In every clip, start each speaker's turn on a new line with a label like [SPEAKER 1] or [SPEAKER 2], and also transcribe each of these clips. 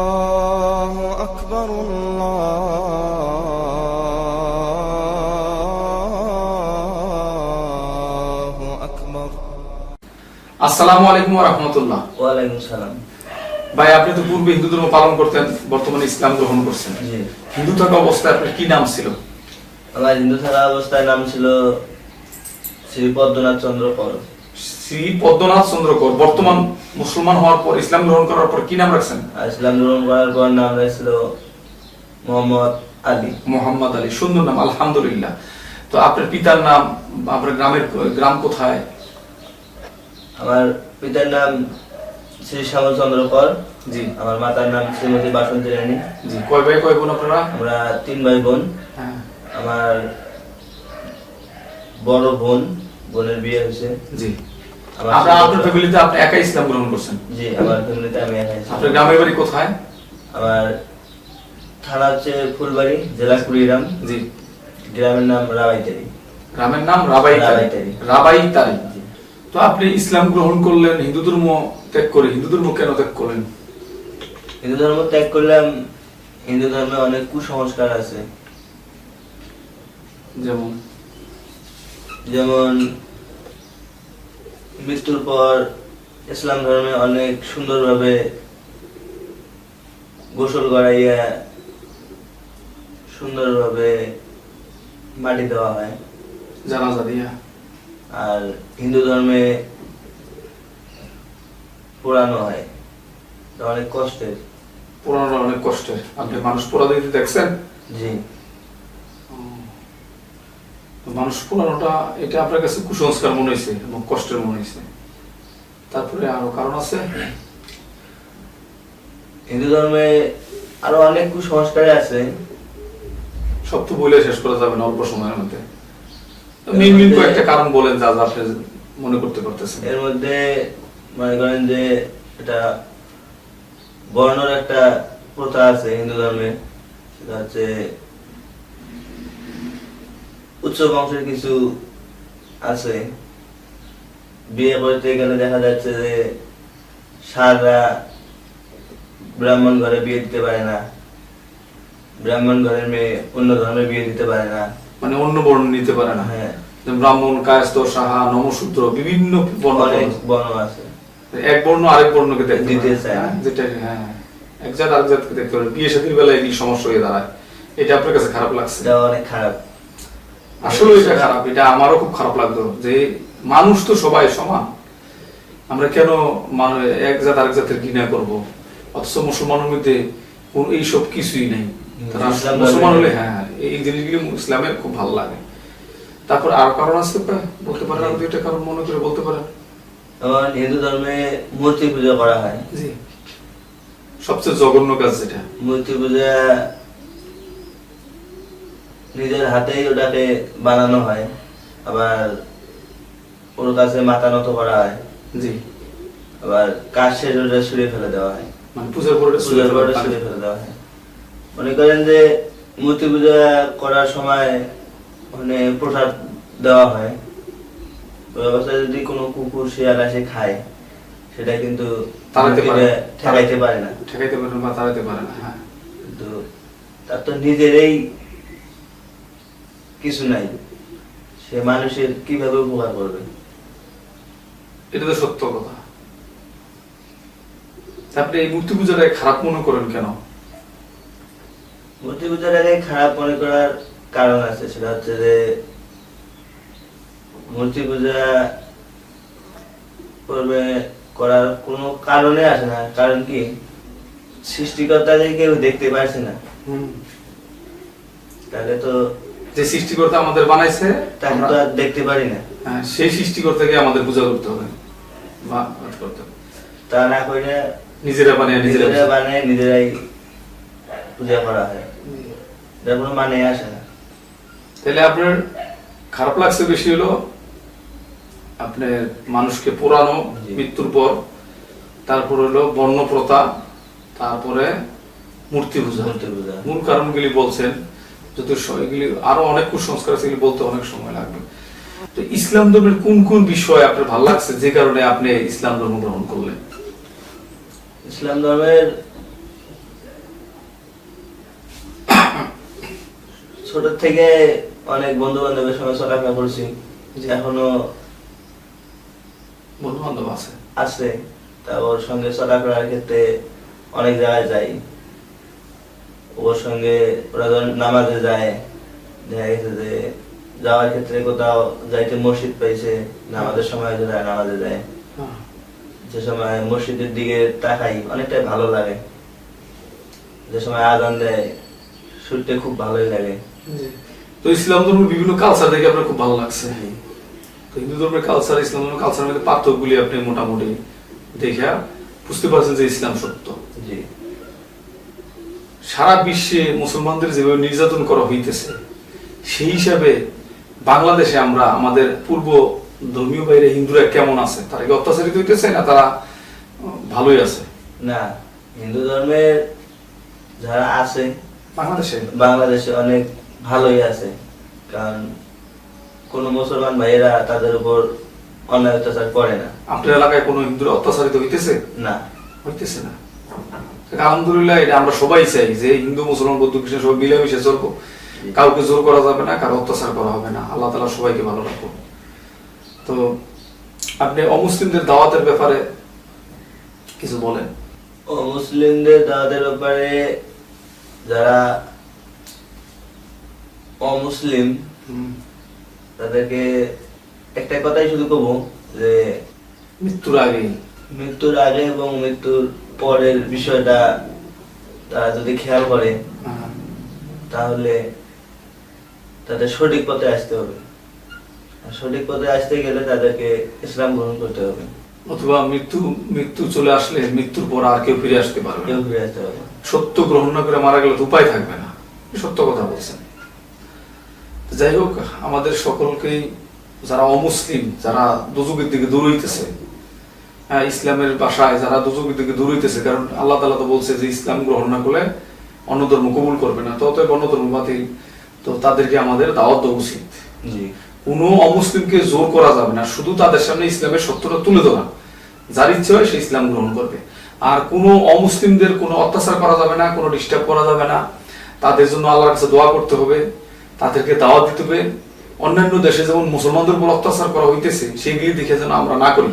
[SPEAKER 1] الله أكبر الله أكبر
[SPEAKER 2] আসসালামু আলাইকুম রহমতুল্লাহ
[SPEAKER 3] ওয়ালাইকুম সালাম
[SPEAKER 2] ভাই আপনি তো পূর্বে হিন্দু ধর্ম পালন করতেন বর্তমানে ইসলাম গ্রহণ করছেন
[SPEAKER 3] জি
[SPEAKER 2] হিন্দু থাকা অবস্থায় আপনার কি নাম ছিল
[SPEAKER 3] আমার হিন্দু থাকা অবস্থায় নাম ছিল শ্রী পদ্মনাথ চন্দ্র কর
[SPEAKER 2] শ্রী পদ্মনাথ চন্দ্রকর বর্তমান মুসলমান হওয়ার পর ইসলাম গ্রহণ করার পর কি নাম রাখছেন?
[SPEAKER 3] ইসলাম গ্রহণ করার পর নাম হয়েছিল মোহাম্মদ আলী।
[SPEAKER 2] মোহাম্মদ আলী সুন্দর নাম আলহামদুলিল্লাহ। তো আপনার পিতার নাম আপনার গ্রামের গ্রাম কোথায়?
[SPEAKER 3] আমার পিতার নাম শ্রী শ্যামল চন্দ্র কর
[SPEAKER 2] জি।
[SPEAKER 3] আমার মাতার নাম শ্রীমতী বাসন্তী রানী
[SPEAKER 2] জি কয় ভাই কয় বোন আপনারা?
[SPEAKER 3] আমরা তিন ভাই বোন।
[SPEAKER 2] হ্যাঁ।
[SPEAKER 3] আমার বড় বোন বোনের বিয়ে হয়েছে।
[SPEAKER 2] জি। আপনার আপনার ফ্যামিলিতে আপনি একা ইসলাম গ্রহণ করছেন।
[SPEAKER 3] জি আমার ফ্যামিলিতে আমি একাই
[SPEAKER 2] আপনার গ্রামের বাড়ি কোথায়?
[SPEAKER 3] আমার থানা হচ্ছে ফুলবাড়ি জেলা কুড়িগ্রাম।
[SPEAKER 2] জি।
[SPEAKER 3] গ্রামের নাম রাবাইতারি।
[SPEAKER 2] গ্রামের নাম রাবাই
[SPEAKER 3] রাবাইতারি।
[SPEAKER 2] রাবাই তারি
[SPEAKER 3] জি।
[SPEAKER 2] তো আপনি ইসলাম গ্রহণ করলেন হিন্দু ধর্ম ত্যাগ করে হিন্দু ধর্ম কেন ত্যাগ করলেন?
[SPEAKER 3] হিন্দু ধর্ম ত্যাগ করলাম হিন্দু ধর্মে অনেক কুসংস্কার আছে।
[SPEAKER 2] যেমন?
[SPEAKER 3] যেমন মৃত্যুর পর ইসলাম ধর্মে অনেক সুন্দরভাবে গোসল করাইয়া সুন্দরভাবে মাটি দেওয়া হয়।
[SPEAKER 2] জানাজা দিয়া।
[SPEAKER 3] আর হিন্দু ধর্মে পোড়ানো হয়। অনেক কষ্টের।
[SPEAKER 2] পুরানোটা অনেক কষ্টের। আপনি মানুষ পোড়া দিতে দেখছেন?
[SPEAKER 3] জি।
[SPEAKER 2] মানুষ পোড়ানোটা এটা আপনার কাছে কুসংস্কার মনে হয়েছে এবং কষ্টের মনে হয়েছে। তারপরে আরও কারণ আছে?
[SPEAKER 3] হিন্দু ধর্মে আরও অনেক কুসংস্কার আছে।
[SPEAKER 2] সব তো বলে শেষ করা যাবে না অল্প সময়ের মধ্যে। মিন মিন কয়েকটা কারণ বলেন যা যা আপনি মনে করতে পারতেছেন।
[SPEAKER 3] এর মধ্যে মনে করেন যে এটা বর্ণর একটা প্রথা আছে হিন্দু ধর্মে। সেটা হচ্ছে উচ্চ বংশের কিছু আছে। বিয়ে করতে গেলে দেখা যাচ্ছে যে সাররা ব্রাহ্মণ ঘরে বিয়ে দিতে পারে না। ব্রাহ্মণ ঘরের মেয়ে অন্য ধর্মে বিয়ে দিতে পারে না।
[SPEAKER 2] মানে অন্য বর্ণ নিতে পারে না।
[SPEAKER 3] হ্যাঁ।
[SPEAKER 2] ব্রাহ্মণ কায়স্থ সাহা নমশূদ্র বিভিন্ন বর্ণ
[SPEAKER 3] অনেক বর্ণ আছে।
[SPEAKER 2] এক বর্ণ আরেক বর্ণকে
[SPEAKER 3] দিতে চায়
[SPEAKER 2] হ্যাঁ, যেটা হ্যাঁ এক জাত আরেক জাতকে দেখতে পারে। বিয়ে শাদীর বেলায় এগুলি সমস্যা হয়ে দাঁড়ায়। এটা আপনার কাছে খারাপ লাগছে?
[SPEAKER 3] এটা অনেক খারাপ।
[SPEAKER 2] আসলে এটা খারাপ এটা আমারও খুব খারাপ লাগতো যে মানুষ তো সবাই সমান। আমরা কেন মানে এক জাত আরেক জাতের ঘৃণা করব? অথচ মুসলমানের মধ্যে কোন এইসব কিছুই নেই। তারা মুসলমান হলে হ্যাঁ এই জিনিসগুলি ইসলামের খুব ভালো লাগে। তারপর আর কারণ আছে? বলতে পারেন আর দুইটা কারণ মনে করে বলতে পারেন?
[SPEAKER 3] হিন্দু ধর্মে মূর্তি পূজা করা হয়।
[SPEAKER 2] জি। সবচেয়ে জঘন্য কাজ যেটা।
[SPEAKER 3] মূর্তি পূজা নিজের হাতেই ওটাকে বানানো হয়। আবার ওর কাছে মাথা নত করা হয়।
[SPEAKER 2] জি।
[SPEAKER 3] আবার কাজ শেষ ওটা ছুঁড়ে ফেলে দেওয়া হয়।
[SPEAKER 2] মানে পূজার পরে
[SPEAKER 3] পূজার পরে
[SPEAKER 2] পানি-
[SPEAKER 3] ফেলে দেওয়া হয়। মনে করেন যে মূর্তি পূজা করার সময় মানে প্রসাদ দেওয়া হয়। ওই অবস্থায় যদি কোনো কুকুর শিয়াল আসে খায় সেটা কিন্তু
[SPEAKER 2] তাড়াতে পারে।
[SPEAKER 3] ঠেকাইতে পারে না।
[SPEAKER 2] ঠেকাইতে পারে না বা তাড়াইতে পারে না হ্যাঁ।
[SPEAKER 3] কিন্তু তার তো নিজেরই কিছু নাই। সে মানুষের কীভাবে উপকার করবে?
[SPEAKER 2] এটা তো সত্য কথা। আপনি এই মূর্তি পূজাটাকে খারাপ মনে করেন কেন?
[SPEAKER 3] মূর্তি পূজার আগে খারাপ মনে করার কারণ আছে সেটা হচ্ছে যে মূর্তি পূজা করবে করার কোনো কারণে আসে না। কারণ কি? সৃষ্টিকর্তাকে কেউ দেখতে পারছে না। তাহলে তো
[SPEAKER 2] যে সৃষ্টিকর্তা আমাদের বানাইছে
[SPEAKER 3] তাকে তো আর দেখতে পারি না।
[SPEAKER 2] হ্যাঁ, সেই সৃষ্টিকর্তাকে আমাদের পূজা করতে হবে। বা করতে হবে।
[SPEAKER 3] তা না করে
[SPEAKER 2] নিজেরা বানিয়ে নিজেরা
[SPEAKER 3] বানায় নিজেরাই পূজা করা হয়। কোনো মানে আসে না।
[SPEAKER 2] তাহলে আপনার খারাপ লাগছে বেশি হলো আপনার মানুষকে পোড়ানো মৃত্যুর পর। তারপর হলো বর্ণ প্রথা তারপরে মূর্তি পূজা
[SPEAKER 3] মূর্তি পূজা
[SPEAKER 2] মূল কারণগুলি বলছেন। এগুলি আরও অনেক কুসংস্কার আছে এগুলি বলতে অনেক সময় লাগবে। তো ইসলাম ধর্মের কোন কোন বিষয় আপনার ভালো লাগছে যে কারণে আপনি ইসলাম ধর্ম গ্রহণ করলেন?
[SPEAKER 3] ইসলাম ধর্মের ছোট থেকে অনেক বন্ধু বান্ধবের সঙ্গে চলাফেরা করছি যে এখনও
[SPEAKER 2] বন্ধু বান্ধব আছে?
[SPEAKER 3] আছে তা ওর সঙ্গে চলাফেরার ক্ষেত্রে অনেক জায়গায় যাই। ওর সঙ্গে ওরা ধর নামাজে যায় দেখা গেছে যে যাওয়ার ক্ষেত্রে কোথাও যাইতে মসজিদ পাইছে নামাজের সময় যে যায় নামাজে যায়।
[SPEAKER 2] হ্যাঁ।
[SPEAKER 3] যে সময় মসজিদের দিকে তাকাই অনেকটাই ভালো লাগে। যে সময় আজান দেয় শুনতে খুব ভালোই লাগে।
[SPEAKER 2] তো ইসলাম ধর্মের বিভিন্ন কালচার দেখে আপনার খুব ভালো লাগছে। তো হিন্দু ধর্মের কালচার ইসলাম ধর্মের কালচারের মধ্যে পার্থক্যগুলি আপনি মোটামুটি দেখে বুঝতে পারছেন যে ইসলাম সত্য।
[SPEAKER 3] জি।
[SPEAKER 2] সারা বিশ্বে মুসলমানদের যেভাবে নির্যাতন করা হইতেছে সেই হিসাবে বাংলাদেশে আমরা আমাদের পূর্ব ধর্মীয় বাইরে হিন্দুরা কেমন আছে? তারা কি অত্যাচারিত হইতেছে না তারা ভালোই আছে?
[SPEAKER 3] না হিন্দু ধর্মের যারা আছে
[SPEAKER 2] বাংলাদেশে?
[SPEAKER 3] বাংলাদেশে অনেক ভালোই আছে। কারণ কোন মুসলমান ভাইয়েরা তাদের উপর অন্যায় অত্যাচার করে না।
[SPEAKER 2] আপনার এলাকায় কোনো হিন্দুরা অত্যাচারিত হইতেছে?
[SPEAKER 3] না।
[SPEAKER 2] হইতেছে না। আলহামদুলিল্লাহ এটা আমরা সবাই চাই যে হিন্দু মুসলমান বৌদ্ধ খ্রিস্টান সবাই মিলেমিশে চলবো কাউকে জোর করা যাবে না কারও অত্যাচার করা হবে না। আল্লাহ তালা সবাইকে ভালো রাখব তো আপনি অমুসলিমদের দাওয়াতের ব্যাপারে কিছু বলেন।
[SPEAKER 3] ও মুসলিমদের দাওয়াতের ব্যাপারে যারা অমুসলিম তাদেরকে একটা কথাই শুধু কব যে
[SPEAKER 2] মৃত্যুর আগেই।
[SPEAKER 3] মৃত্যুর আগে এবং মৃত্যুর পরের বিষয়টা তারা যদি খেয়াল করে তাহলে তাদের সঠিক পথে আসতে হবে। সঠিক পথে আসতে গেলে তাদেরকে ইসলাম গ্রহণ করতে হবে।
[SPEAKER 2] অথবা মৃত্যু মৃত্যু চলে আসলে মৃত্যুর পর আর কেউ ফিরে আসতে পারবে
[SPEAKER 3] কেউ ফিরে আসতে হবে
[SPEAKER 2] সত্য গ্রহণ না করে মারা গেলে তো উপায় থাকবে না। সত্য কথা বলছেন। যাই হোক আমাদের সকলকেই যারা অমুসলিম যারা দুজুগের দিকে দূর হইতেছে হ্যাঁ ইসলামের বাসায় যারা দুজুগের থেকে দূর হইতেছে কারণ আল্লাহ তালা তো বলছে যে ইসলাম গ্রহণ না করলে অন্য ধর্ম কবুল করবে না। তো অতএব অন্য ধর্ম বাতিল। তো তাদেরকে আমাদের দাওয়াত দেওয়া উচিত। কোনো অমুসলিমকে জোর করা যাবে না। শুধু তাদের সামনে ইসলামের সত্যটা তুলে ধরা। যার ইচ্ছে হয় সে ইসলাম গ্রহণ করবে। আর কোনো অমুসলিমদের কোনো অত্যাচার করা যাবে না কোনো ডিস্টার্ব করা যাবে না। তাদের জন্য আল্লাহর কাছে দোয়া করতে হবে। তাদেরকে দাওয়াত দিতে হবে। অন্যান্য দেশে যেমন মুসলমানদের উপর অত্যাচার করা হইতেছে সেগুলি দেখে যেন আমরা না করি।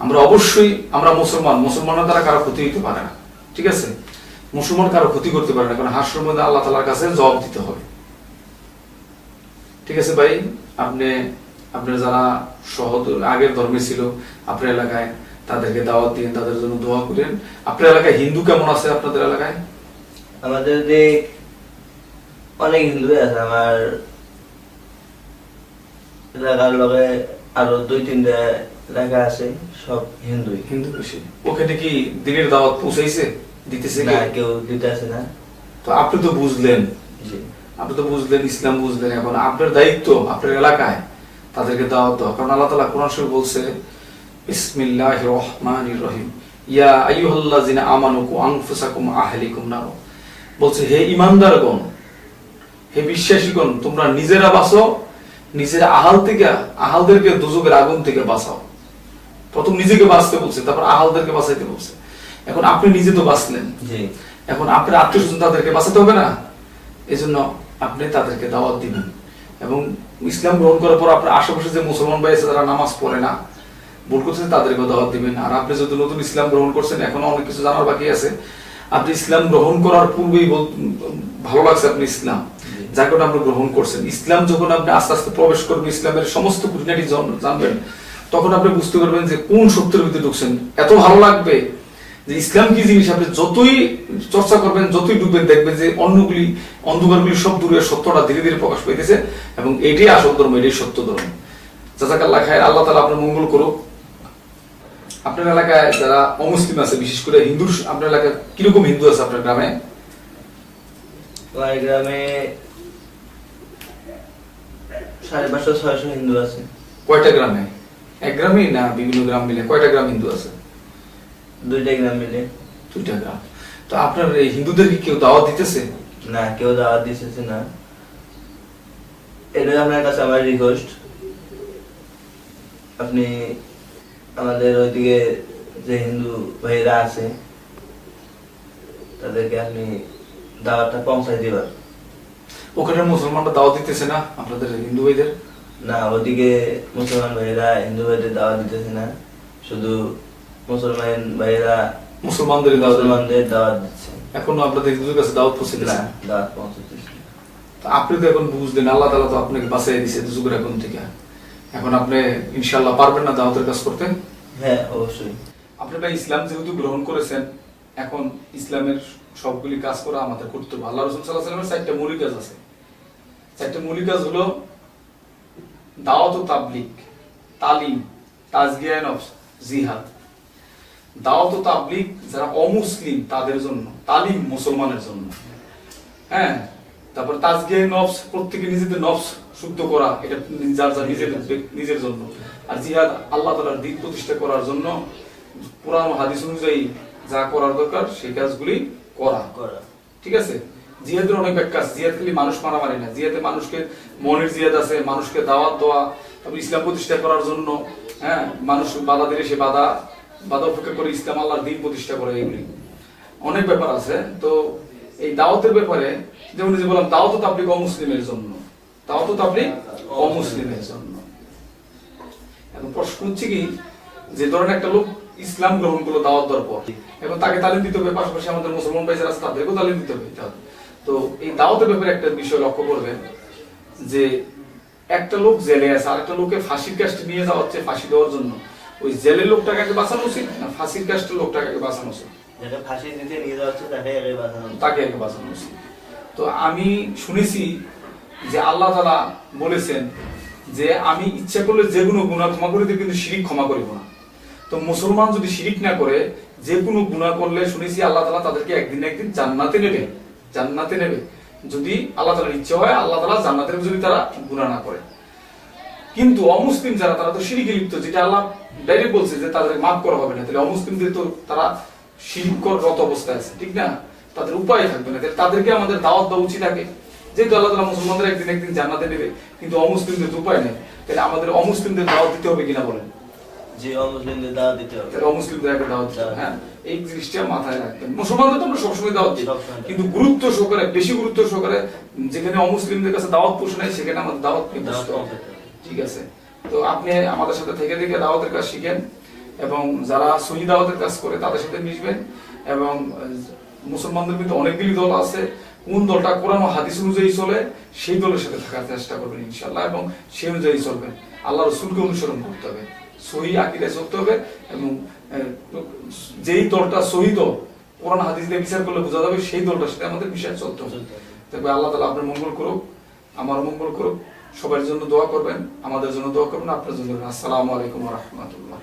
[SPEAKER 2] আমরা অবশ্যই, আমরা মুসলমান, মুসলমানের দ্বারা কারও ক্ষতি হইতে পারে না। ঠিক আছে? মুসলমান কারও ক্ষতি করতে পারে না, কারণ হাসর মধ্যে আল্লাহ তালার কাছে জবাব দিতে হবে। ঠিক আছে ভাই? আপনি, আপনার যারা সহদ, আগের ধর্মে ছিল, আপনার এলাকায় তাদেরকে দাওয়াত দিন তাদের জন্য দোয়া করেন। আপনার এলাকায় হিন্দু কেমন আছে আপনাদের এলাকায়?
[SPEAKER 3] আমাদের যে অনেক হিন্দু আছে। আমার এলাকার লগে আরও দুই তিনটা এলাকা আছে সব হিন্দুই।
[SPEAKER 2] হিন্দু বেশি ওখানে কি দিনের দাওয়াত পৌঁছাইছে? দিতেছে
[SPEAKER 3] না কেউ দিতে আছে না।
[SPEAKER 2] তো আপনি তো বুঝলেন। আপনি তো বুঝলেন ইসলাম বুঝলেন। এখন আপনার দায়িত্ব আপনার এলাকায় তাদেরকে দাওয়াত দেওয়া। কারণ আল্লাহ তালা কোরআন শরীফ বলছে বিসমিল্লাহ রহমান রহিম। ইয়া আইয়ুহাল্লাযিনা আমানু কু আনফুসাকুম আহলিকুম নার। বলছে হে ইমানদারগণ হে বিশ্বাসীগণ তোমরা নিজেরা বাঁচো নিজের আহাল থেকে আহালদেরকে দুজকের আগুন থেকে বাঁচাও। প্রথম নিজেকে বাঁচতে বলছে তারপর আহালদেরকে বাঁচাইতে বলছে। এখন আপনি নিজে তো বাঁচলেন। এখন আপনার আত্মীয় স্বজন তাদেরকে বাঁচাতে হবে না? এজন্য আপনি তাদেরকে দাওয়াত দিবেন। এবং ইসলাম গ্রহণ করার পর আপনার আশেপাশে যে মুসলমান ভাই আছে যারা নামাজ পড়ে না ভুল করছে তাদেরকে দাওয়াত দিবেন। আর আপনি যদি নতুন ইসলাম গ্রহণ করছেন এখনও অনেক কিছু জানার বাকি আছে। আপনি ইসলাম গ্রহণ করার পূর্বেই ভালো লাগছে আপনি ইসলাম। যাকে ওটা আপনি গ্রহণ করছেন। ইসলাম যখন আপনি আস্তে আস্তে প্রবেশ করবেন ইসলামের সমস্ত খুঁটিনাটি জন- জানবেন। তখন আপনি বুঝতে পারবেন যে কোন সত্যের ভিতরে ঢুকছেন। এত ভালো লাগবে যে ইসলাম কি জিনিস? আপনি যতই চর্চা করবেন যতই ডুববেন দেখবেন যে অন্যগুলি অন্ধকারগুলি সব দূরে সত্যটা ধীরে ধীরে প্রকাশ পাইতেছে এবং এটাই আসল ধর্ম এটাই সত্য ধর্ম। জাজাকাল্লাহ খায় আল্লাহ তালা আপনার মঙ্গল করুক। আপনার এলাকায় যারা অমুসলিম আছে বিশেষ করে হিন্দু আপনার এলাকায় কীরকম হিন্দু আছে আপনার গ্রামে?
[SPEAKER 3] আমার গ্রামে সাড়ে পাঁচশো ছয়শো হিন্দু আছে।
[SPEAKER 2] কয়টা গ্রামে? এক গ্রামেই না বিভিন্ন গ্রাম মিলে? কয়টা গ্রাম হিন্দু আছে?
[SPEAKER 3] দুইটা গ্রাম মিলে।
[SPEAKER 2] দুইটা গ্রাম। তো আপনার এই হিন্দুদের কি কেউ দাওয়াত দিতেছে?
[SPEAKER 3] না কেউ দাওয়াত দিতেছে না। এটাই আপনার কাছে আমার রিকোয়েস্ট আপনি আমাদের ওইদিকে যে হিন্দু ভাইরা আছে তাদেরকে আপনি দাওয়াতটা পৌঁছাই দিবেন।
[SPEAKER 2] ওখানে মুসলমানরা দাওয়াত দিতেছে না আপনাদের হিন্দু ভাইদের?
[SPEAKER 3] না ওদিকে মুসলমান ভাইয়েরা হিন্দু ভাইদের দাওয়াত দিতেছে না শুধু মুসলমান ভাইয়েরা
[SPEAKER 2] মুসলমানদের।
[SPEAKER 3] মুসলমানদের দাওয়াত দিচ্ছে।
[SPEAKER 2] এখনও আপনাদের হিন্দুদের কাছে দাওয়াত পৌঁছে
[SPEAKER 3] না দাওয়াত পৌঁছাতেছে
[SPEAKER 2] আপনি তো এখন বুঝলেন আল্লাহ তালা তো আপনাকে বাঁচাই দিছে যুগের এখন থেকে। এখন আপনি ইনশাল্লাহ পারবেন না দাওয়াতের কাজ করতে?
[SPEAKER 3] হ্যাঁ অবশ্যই।
[SPEAKER 2] আপনি ভাই ইসলাম যেহেতু গ্রহণ করেছেন এখন ইসলামের সবগুলি কাজ করা আমাদের করতে হবে আল্লাহ রসুল সাল্লাহ সাল্লামের চারটা মৌলিক কাজ আছে। চারটা মৌলিক কাজ হলো দাওয়াত ও তাবলিক তালিম তাজগিয়ান অফ জিহাদ। দাওয়াত ও তাবলিক যারা অমুসলিম তাদের জন্য তালিম মুসলমানের জন্য। হ্যাঁ তারপর তাজগিয়ান নফস প্রত্যেকে নিজেদের নফস শুদ্ধ করা এটা যার যার নিজের নিজের জন্য। আর জিহাদ আল্লাহ তালার দিন প্রতিষ্ঠা করার জন্য পুরানো হাদিস অনুযায়ী যা করার দরকার সেই কাজগুলি করা।
[SPEAKER 3] করা।
[SPEAKER 2] ঠিক আছে? জিহাদের অনেক এক কাজ জিহাদ খালি মানুষ মারামারি না। জিহাদে মানুষকে মনের জিহাদ আছে, মানুষকে দাওয়াত দেওয়া, তারপর ইসলাম প্রতিষ্ঠা করার জন্য হ্যাঁ মানুষ বাধা দিলে সে বাধা বাধা উপেক্ষা করে ইসলাম আল্লাহর দিন প্রতিষ্ঠা করে এগুলি। অনেক ব্যাপার আছে। তো এই দাওয়াতের ব্যাপারে, যেমন যে বললাম, দাওয়াত তাবলিক অমুসলিমের জন্য। দাওয়াত তাবলিক অমুসলিমের জন্য। এখন প্রশ্ন হচ্ছে কি, যে ধরেন একটা লোক ইসলাম গ্রহণ করল দাওয়াত দেওয়ার পর, এখন তাকে তালিম দিতে হবে, পাশাপাশি আমাদের মুসলমান ভাই যারা আছে, তাদেরকেও তালিম দিতে হবে। তো এই দাওয়াতের ব্যাপারে একটা বিষয় লক্ষ্য করবেন যে একটা লোক জেলে আছে আর একটা লোকে ফাঁসির কাজটা নিয়ে যাওয়া হচ্ছে ফাঁসি দেওয়ার জন্য। ওই জেলের লোকটাকে আগে বাঁচানো উচিত না ফাঁসির কাজটা লোকটাকে আগে বাঁচানো উচিত?
[SPEAKER 3] তাকে আগে বাঁচানো উচিত।
[SPEAKER 2] তো আমি শুনেছি যে আল্লাহ তালা বলেছেন যে আমি ইচ্ছা করলে যে কোনো গুণা ক্ষমা করে দিই কিন্তু শিরিক ক্ষমা করিব না। তো মুসলমান যদি শিরিক না করে যে কোনো গুণা করলে শুনেছি আল্লাহ তালা তাদেরকে একদিন একদিন জান্নাতে নেবে। জান্নাতে নেবে। যদি আল্লাহ তালার ইচ্ছে হয়, আল্লাহ তালা জান্নাতে যদি তারা গুণা না করে। কিন্তু অমুসলিম যারা, তারা তো শিরিকে লিপ্ত, যেটা আল্লাহ ডাইরেক্ট বলছে যে তাদের মাফ করা হবে না। তাহলে অমুসলিমদের তো তারা শিরিকরত অবস্থায় আছে, ঠিক না? তাদের উপায় থাকবে না। তাদেরকে আমাদের দাওয়াত দেওয়া উচিত আগে। যেহেতু আল্লাহ তালা মুসলমানদের একদিন একদিন জান্নাতে নেবে, কিন্তু অমুসলিমদের উপায় নেই। তাহলে আমাদের অমুসলিমদের দাওয়াত দিতে হবে কিনা বলেন?
[SPEAKER 3] যে অমুসলিমদের দাওয়াত দিতে হবে।
[SPEAKER 2] অমুসলিমদের দাওয়াত দিতে হ্যাঁ এই জিনিসটা মাথায় রাখবেন মুসলমানদের তো আমরা সবসময় দাওয়াত দিই। কিন্তু গুরুত্ব সহকারে বেশি গুরুত্ব সহকারে যেখানে অমুসলিমদের কাছে দাওয়াত নেয় সেখানে আমাদের দাওয়াত হবে। ঠিক আছে। তো আপনি আমাদের সাথে থেকে থেকে দাওয়াতের কাজ শিখেন এবং যারা সহি দাওয়াতের কাজ করে তাদের সাথে মিশবেন এবং মুসলমানদের মধ্যে অনেকগুলি দল আছে। কোন দলটা কোরআন ও হাদিস অনুযায়ী চলে সেই দলের সাথে থাকার চেষ্টা করবেন ইনশাল্লাহ এবং সেই অনুযায়ী চলবেন। আল্লাহ রসুলকে অনুসরণ করতে হবে। সহি আকিদায় চলতে হবে এবং যেই দলটা সহি কোরআন হাদিস দিয়ে বিচার করলে বোঝা যাবে সেই দলটার সাথে আমাদের বিষয় চলতে হবে আল্লাহ তালা আপনার মঙ্গল করুক, আমার মঙ্গল করুক, সবার জন্য দোয়া করবেন, আমাদের জন্য দোয়া করবেন, আপনার জন্য। আসসালামু আলাইকুম রহমতুল্লাহ